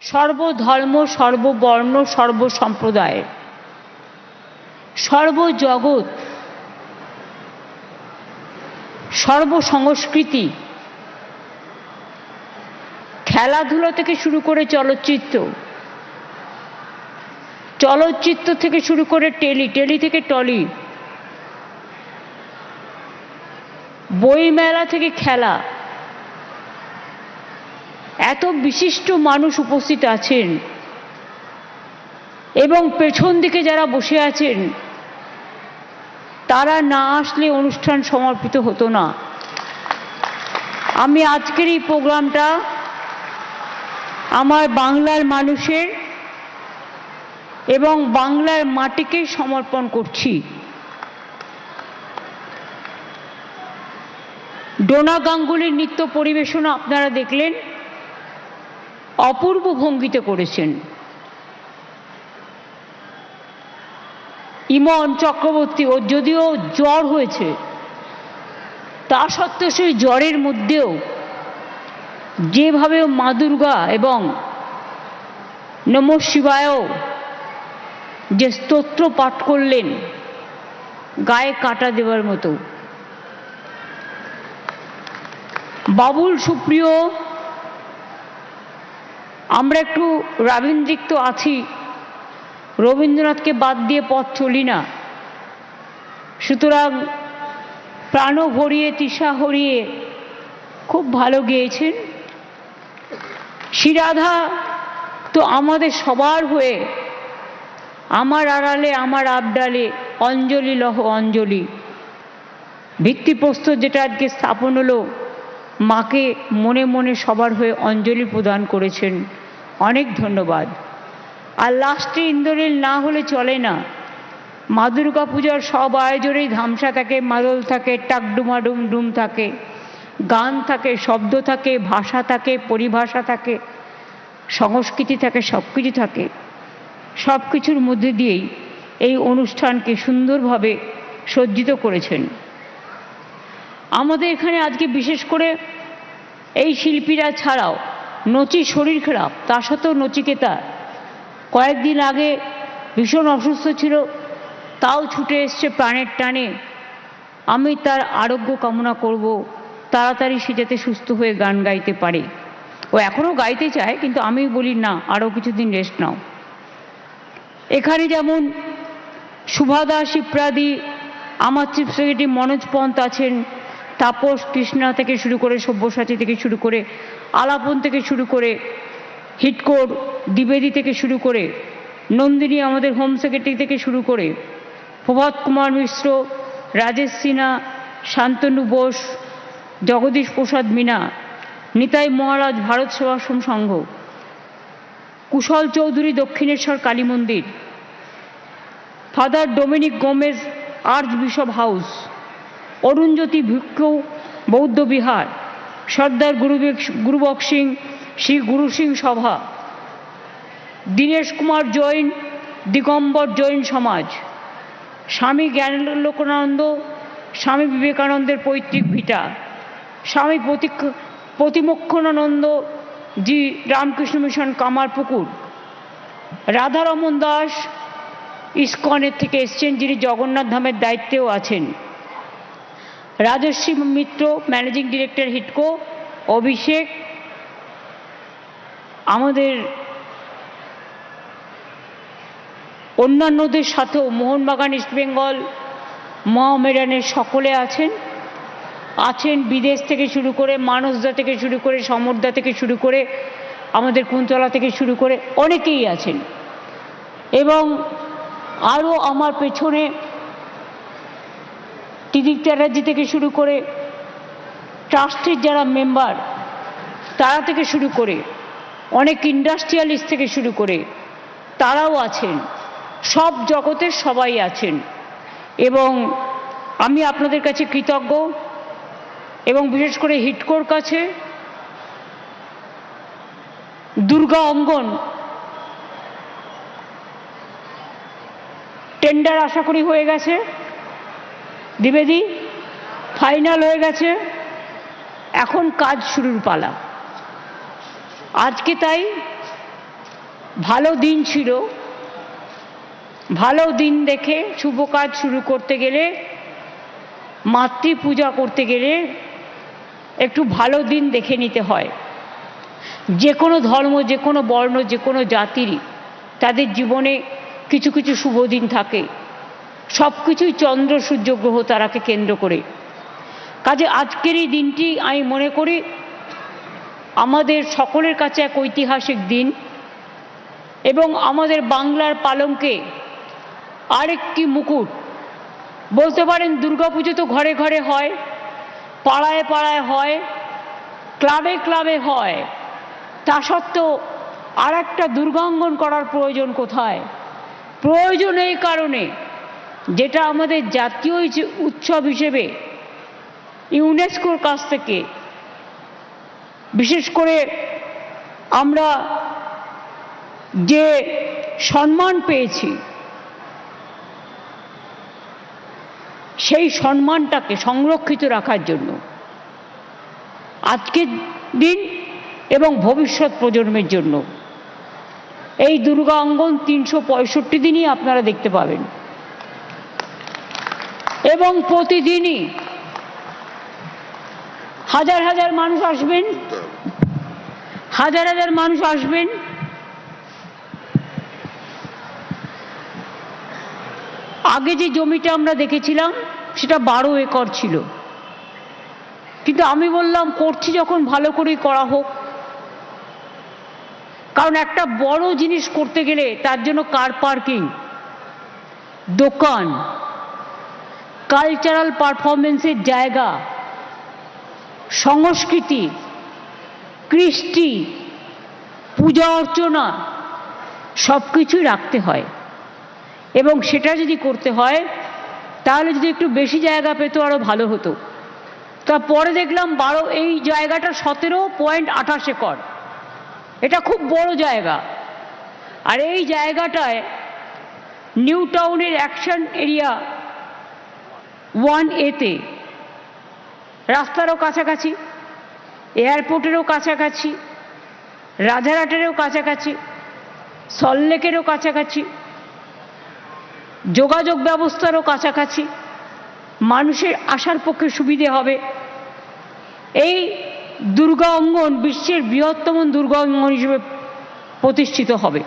সর্বধর্ম, সর্ববর্ণ, সর্বসম্প্রদায়। সর্বজগৎ, সর্বসংস্কৃতি। খেলাধুলা থেকে শুরু করে চলচ্চিত্র। চলচ্চিত্র থেকে শুরু করে টেলি টেলি থেকে টলি। বইমেলা থেকে খেলা। এত বিশিষ্ট মানুষ উপস্থিত আছেন এবং পেছন দিকে যারা বসে আছেন, তারা না আসলে অনুষ্ঠান সমর্পিত হতো না। আমি আজকের এই প্রোগ্রামটা আমার বাংলার মানুষের এবং বাংলার মাটিকে সমর্পণ করছি। ডোনা গাঙ্গুলির নৃত্য পরিবেশনা আপনারা দেখলেন। অপূর্ব ভঙ্গিতে করেছেন। ইমন চক্রবর্তী, ও যদিও জ্বর হয়েছে, তা সত্ত্বেও সেই জ্বরের মধ্যেও যেভাবে মা দুর্গা এবং নম শিবায়ও যে স্তোত্র পাঠ করলেন, গায়ে কাটা দেওয়ার মতো। বাবুল সুপ্রিয় আমরা একটু রাবীন্দ্রিক তো আছি। রবীন্দ্রনাথকে বাদ দিয়ে পথ চলি না। সুতরাং প্রাণ ভরিয়ে তৃষা হরিয়ে খুব ভালো গেয়েছেন। শ্রীরাধা তো আমাদের সবার হয়ে আমার আড়ালে, আমার আবডালে অঞ্জলি লহ অঞ্জলি। ভিত্তিপ্রস্তর যেটা আজকে স্থাপন হলো, মাকে মনে মনে সবার হয়ে অঞ্জলি প্রদান করেছেন। অনেক ধন্যবাদ। আর লাস্টে ইন্দ্রনীল না হলে চলে না। মা দুর্গা পূজার সব আয়োজনেই ধামসা থাকে, মাদল থাকে, টাকডুমাডুম ডুম থাকে, গান থাকে, শব্দ থাকে, ভাষা থাকে, পরিভাষা থাকে, সংস্কৃতি থাকে সব কিছু থাকে। সব কিছুর মধ্যে দিয়েই এই অনুষ্ঠানকে সুন্দরভাবে সজ্জিত করেছেন। আমাদের এখানে আজকে বিশেষ করে এই শিল্পীরা ছাড়াও নচির শরীর খারাপ তা সত্ত্বেও নচিকেতা কয়েকদিন আগে ভীষণ অসুস্থ ছিল, তাও ছুটে এসছে প্রাণের টানে। আমি তার আরোগ্য কামনা করব, তাড়াতাড়ি সে যাতে সুস্থ হয়ে গান গাইতে পারে। ও এখনও গাইতে চায়, কিন্তু আমি বলি, না, আরও কিছুদিন রেস্ট নাও। এখানে যেমন সুভাদা শিপ্রাদি আমার চিফ সেক্রেটারি মনোজ পন্ত আছেন তাপস কৃষ্ণা থেকে শুরু করে সব্যসাচী থেকে শুরু করে আলাপন থেকে শুরু করে হিটকোর দ্বিবেদী থেকে শুরু করে নন্দিনী আমাদের হোম সেক্রেটারি থেকে শুরু করে প্রভাত কুমার মিশ্র, রাজেশ সিনহা, শান্তনু বোস, জগদীশ প্রসাদ মিনা, নিতাই মহারাজ ভারত সেবাশ্রম সংঘ, কুশল চৌধুরী দক্ষিণেশ্বর কালী মন্দির, father Dominic Gomes archbishop house Arunjyoti ভিক্ষু, বৌদ্ধ বিহার, সর্দার গুরু গুরুবক সিং, শ্রী গুরু সিং সভা, দীনেশ কুমার জৈন, দিগম্বর জৈন সমাজ, স্বামী জ্ঞানলোকানন্দ, স্বামী বিবেকানন্দের পৈতৃক ভিটা, স্বামী প্রতিক প্রতিমক্ষণানন্দ জি রামকৃষ্ণ মিশন কামারপুকুর, রাধারমন দাস ইস্কনের থেকে এসছেন, যিনি জগন্নাথ ধামের দায়িত্বেও আছেন। Rajasvi Mitra managing director Hitco, Abhishek, আমাদের অন্যান্যদের সাথেও মোহনবাগান ইস্টবেঙ্গল মহামেডানের সকলে আছেন। আছেন বিদেশ থেকে শুরু করে, মানসদা থেকে শুরু করে, সমরদা থেকে শুরু করে, আমাদের কুন্তলা থেকে শুরু করে অনেকেই আছেন। এবং আরও আমার পেছনে ত্রিদিক চ্যাটার্জি থেকে শুরু করে ট্রাস্টের যারা মেম্বার, তারা থেকে শুরু করে অনেক ইন্ডাস্ট্রিয়ালিস্ট থেকে শুরু করে তারাও আছেন, সব জগতের সবাই আছেন। এবং আমি আপনাদের কাছে কৃতজ্ঞ এবং বিশেষ করে হিটকোর কাছে দুর্গা অঙ্গন টেন্ডার আশা করি হয়ে গেছে। দ্বিবেদী ফাইনাল হয়ে গেছে। এখন কাজ শুরুর পালা। আজকে তাই ভালো দিন ছিল। ভালো দিন দেখে শুভ কাজ শুরু করতে গেলে, মাতৃ পূজা করতে গেলে একটু ভালো দিন দেখে নিতে হয়। যে কোনো ধর্ম, যে কোনো বর্ণ, যে কোনো জাতিরই তাদের জীবনে কিছু কিছু শুভ দিন থাকে। সব কিছুই চন্দ্র সূর্য গ্রহ তারাকে কেন্দ্র করে। কাজে আজকের এই দিনটি আমি মনে করি আমাদের সকলের কাছে এক ঐতিহাসিক দিন এবং আমাদের বাংলার পালঙ্কে আরেকটি মুকুট। বলতে পারেন দুর্গাপুজো তো ঘরে ঘরে হয়, পাড়ায় পাড়ায় হয়, ক্লাবে ক্লাবে হয়। তা সত্ত্বেও আর একটা দুর্গাঙ্গন করার প্রয়োজন কোথায়? প্রয়োজন এই কারণে যেটা আমাদের জাতীয় উৎসব হিসেবে ইউনেস্কোর কাছ থেকে, বিশেষ করে আমরা যে সম্মান পেয়েছি, সেই সম্মানটাকে সংরক্ষিত রাখার জন্য আজকের দিন এবং ভবিষ্যৎ প্রজন্মের জন্য। এই দুর্গা অঙ্গন তিনশো পঁয়ষট্টি দিনই আপনারা দেখতে পাবেন। এবং প্রতিদিনই হাজার হাজার মানুষ আসবেন, হাজার হাজার মানুষ আসবেন। আগে যে জমিটা আমরা দেখেছিলাম, সেটা বারো একর ছিল। কিন্তু আমি বললাম, করছি যখন ভালো করেই করা হোক। কারণ একটা বড় জিনিস করতে গেলে তার জন্য কার পার্কিং দোকান কালচারাল পারফরমেন্সের জায়গা, সংস্কৃতি, কৃষ্টি, পূজা অর্চনা সব কিছুই রাখতে হয়। এবং সেটা যদি করতে হয়, তাহলে যদি একটু বেশি জায়গা পেতো আরও ভালো হতো। তা পরে দেখলাম বারো, এই জায়গাটা সতেরো পয়েন্ট আঠাশ একর। এটা খুব বড় জায়গা। আর এই জায়গাটায় নিউ টাউনের অ্যাকশন এরিয়া ওয়ান এতে। রাস্তারও কাছাকাছি, এয়ারপোর্টেরও কাছাকাছি, রাজারহাটেরও কাছাকাছি সল্লেকেরও কাছাকাছি, যোগাযোগ ব্যবস্থারও কাছাকাছি, মানুষের আসার পক্ষে সুবিধে হবে। এই দুর্গা অঙ্গন বিশ্বের বৃহত্তম দুর্গা অঙ্গন হিসেবে প্রতিষ্ঠিত হবে।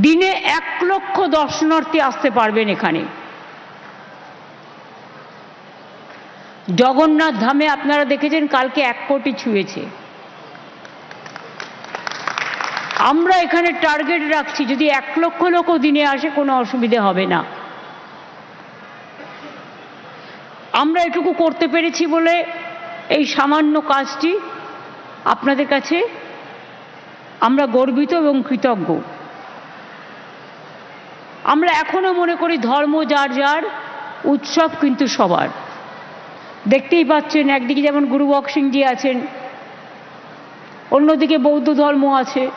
দিনে এক লক্ষ দর্শনার্থী আসতে পারবেন এখানে। জগন্নাথ ধামে আপনারা দেখেছেন কালকে এক কোটি ছুঁয়েছে। আমরা এখানে টার্গেট রাখছি, যদি এক লক্ষ লোকও দিনে আসে, কোনো অসুবিধে হবে না। আমরা এটুকু করতে পেরেছি বলে এই সামান্য কাজটি আপনাদের কাছে আমরা গর্বিত এবং কৃতজ্ঞ। আমরা এখনও মনে করি ধর্ম যার যার, উৎসব কিন্তু সবার। দেখতেই পাচ্ছেন, একদিকে যেমন গুরু বক্সিংজি আছেন, অন্যদিকে বৌদ্ধ ধর্ম আছে,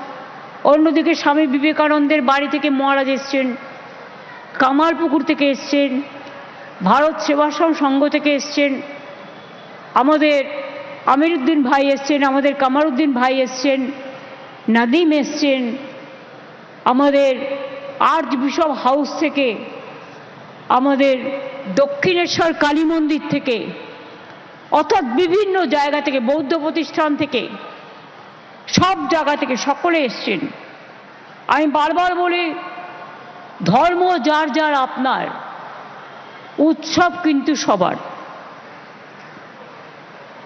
অন্যদিকে স্বামী বিবেকানন্দের বাড়ি থেকে মহারাজ এসছেন, কামারপুকুর থেকে এসছেন, ভারত সেবাশ্রম সংঘ থেকে এসছেন, আমাদের আমিরুদ্দিন ভাই এসছেন, আমাদের কামারুদ্দিন ভাই এসছেন, নাদিম এসছেন, আমাদের আর্চ বিশপ হাউস থেকে, আমাদের দক্ষিণেশ্বর কালী মন্দির থেকে অর্থাৎ বিভিন্ন জায়গা থেকে, বৌদ্ধ প্রতিষ্ঠান থেকে, সব জায়গা থেকে সকলে এসছেন। আমি বারবার বলি, ধর্ম যার যার আপনার, উৎসব কিন্তু সবার।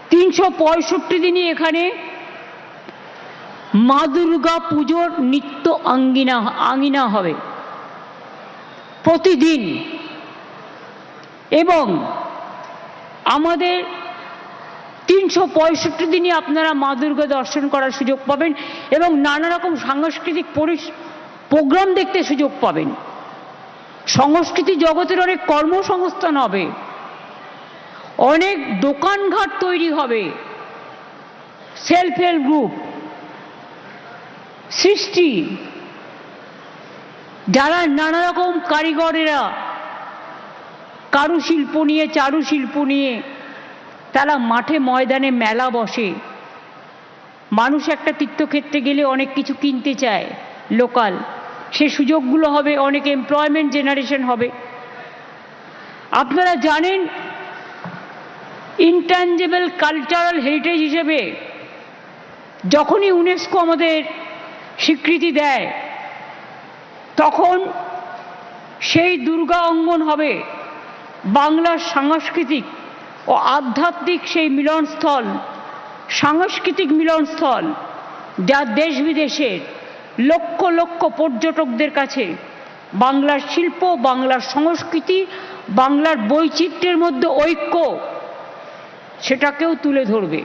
তিনশো পঁয়ষট্টি দিনই এখানে মা দুর্গা পুজোর নিত্য আঙ্গিনা আঙ্গিনা হবে। প্রতিদিন। এবং আমাদের তিনশো পঁয়ষট্টি দিনই আপনারা মা দুর্গা দর্শন করার সুযোগ পাবেন এবং নানা রকম সাংস্কৃতিক প্রোগ্রাম দেখতে সুযোগ পাবেন। সংস্কৃতি জগতের অনেক কর্মসংস্থান হবে। অনেক দোকানঘাট তৈরি হবে। সেলফ হেল্প গ্রুপ সৃষ্টি। যারা নানা রকম কারিগরেরা কারুশিল্প নিয়ে, চারুশিল্প নিয়ে তারা মাঠে ময়দানে মেলা বসে। মানুষ একটা তীর্থক্ষেত্রে গেলে অনেক কিছু কিনতে চায়, লোকাল। সে সুযোগগুলো হবে, অনেক এমপ্লয়মেন্ট জেনারেশন হবে। আপনারা জানেন ইনট্যাঞ্জেবল কালচারাল হেরিটেজ হিসেবে যখনই ইউনেস্কো আমাদের স্বীকৃতি দেয়, তখন সেই দুর্গা অঙ্গন হবে বাংলার সাংস্কৃতিক ও আধ্যাত্মিক সেই মিলনস্থল, সাংস্কৃতিক মিলনস্থল যা দেশ বিদেশের লক্ষ লক্ষ পর্যটকদের কাছে বাংলার শিল্প, বাংলার সংস্কৃতি, বাংলার বৈচিত্র্যের মধ্যে ঐক্য, সেটাকেও তুলে ধরবে।